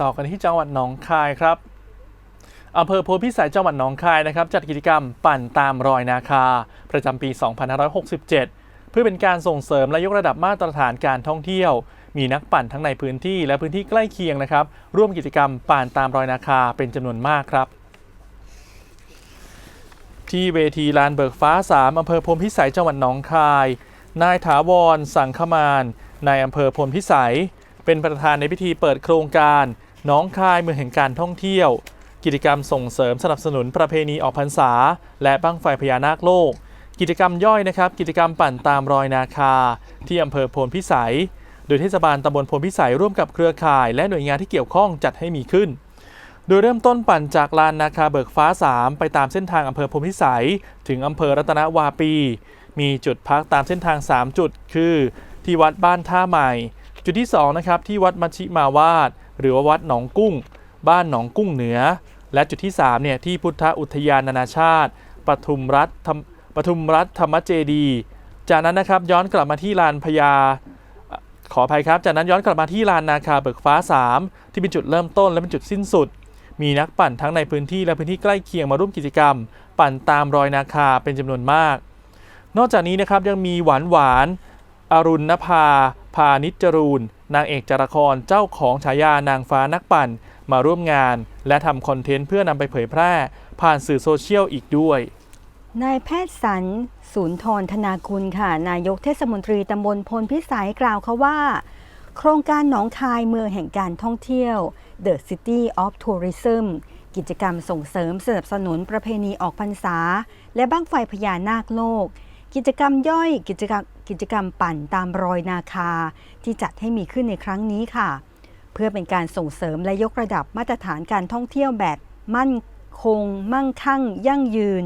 ต่อกันที่จังหวัดหนองคายครับอำเภอโพธิ์พิสัยจังหวัดหนองคายนะครับจัดกิจกรรมปั่นตามรอยนาคา ประจำปี 2567 เพื่อเป็นการส่งเสริมและยกระดับมาตรฐานการท่องเที่ยว มีนักปั่นทั้งในพื้นที่และพื้นที่ใกล้เคียงนะครับ ร่วมกิจกรรมปั่นตามรอยนาคาเป็นจำนวนมากครับ ที่เวทีลานเบิกฟ้า 3อำเภอพมพิสัยจังหวัดหนองคาย นายถาวร สังขมานนายอำเภอพมพิสัย เป็นประธานในพิธีเปิดโครงการ น้องคายเมืองแห่งการท่องเที่ยว กิจกรรมส่งเสริมสนับสนุนประเพณีออกพรรษา และบั้งไฟพญานาคโลก กิจกรรมย่อยนะครับ กิจกรรมปั่นตามรอยนาคา ที่อำเภอโพนพิสัย โดยเทศบาลตำบลโพนพิสัยร่วมกับเครือข่าย และหน่วยงานที่เกี่ยวข้องจัดให้มีขึ้น โดยเริ่มต้นปั่นจากลานนาคาเบิกฟ้า 3 ไปตามเส้นทางอำเภอพรมพิสัย ถึงอำเภอรัตนวาปี มีจุดพักตามเส้นทาง 3 จุด คือ ที่วัดบ้านท่าใหม่ จุดที่2นะครับที่วัดมัชชิมาวาด หรือว่าวัดหนองกุ้ง บ้านหนองกุ้งเหนือ และจุดที่3เนี่ยที่พุทธอุทยานนานาชาติปทุมรัฐปทุมรัฐธรรมเจดี จากนั้นนะครับย้อนกลับมาที่ลานพญาขออภัยครับ จากนั้นย้อนกลับมาที่ลานนาคาเบิกฟ้า 3 ที่เป็นจุดเริ่มต้นและเป็นจุดสิ้นสุด มีนักปั่นทั้งในพื้นที่และพื้นที่ใกล้เคียงมาร่วมกิจกรรม ปั่นตามรอยนาคาเป็นจำนวนมาก นอกจากนี้นะครับยังมีหวานหวานอรุณนภา พานิจจรูน นางเอกจารครเจ้าของฉายานางฟ้านักปั่น มาร่วมงาน และทำคอนเทนต์เพื่อนำไปเผยแพร่ ผ่านสื่อโซเชียลอีกด้วย นายแพทย์สันศูนย์ทรธนาคุณค่ะ นายกเทศมนตรีตำบลพลพิสัยกล่าวเขาว่า โครงการหนองคายเมืองแห่งการท่องเที่ยว The City of Tourism กิจกรรมส่งเสริมสนับสนุนประเพณีออกพรรษา และบ้างไฟพญานาคโลก กิจกรรมย่อยกิจกรรมกิจกรรมปั่นตามรอยนาคา ที่จัดให้มีขึ้นในครั้งนี้ค่ะ เพื่อเป็นการส่งเสริมและยกระดับมาตรฐานการท่องเที่ยวแบบมั่นคง มั่งคั่ง ยั่งยืน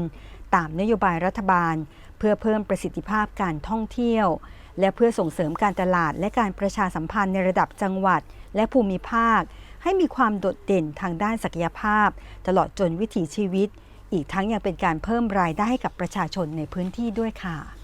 ตามนโยบายรัฐบาล เพื่อเพิ่มประสิทธิภาพการท่องเที่ยว และเพื่อส่งเสริมการตลาดและการประชาสัมพันธ์ในระดับจังหวัด และภูมิภาค ให้มีความโดดเด่นทางด้านศักยภาพ ตลอดจนวิถีชีวิต อีกทั้งยังเป็นการเพิ่มรายได้ให้กับประชาชนในพื้นที่ด้วยค่ะ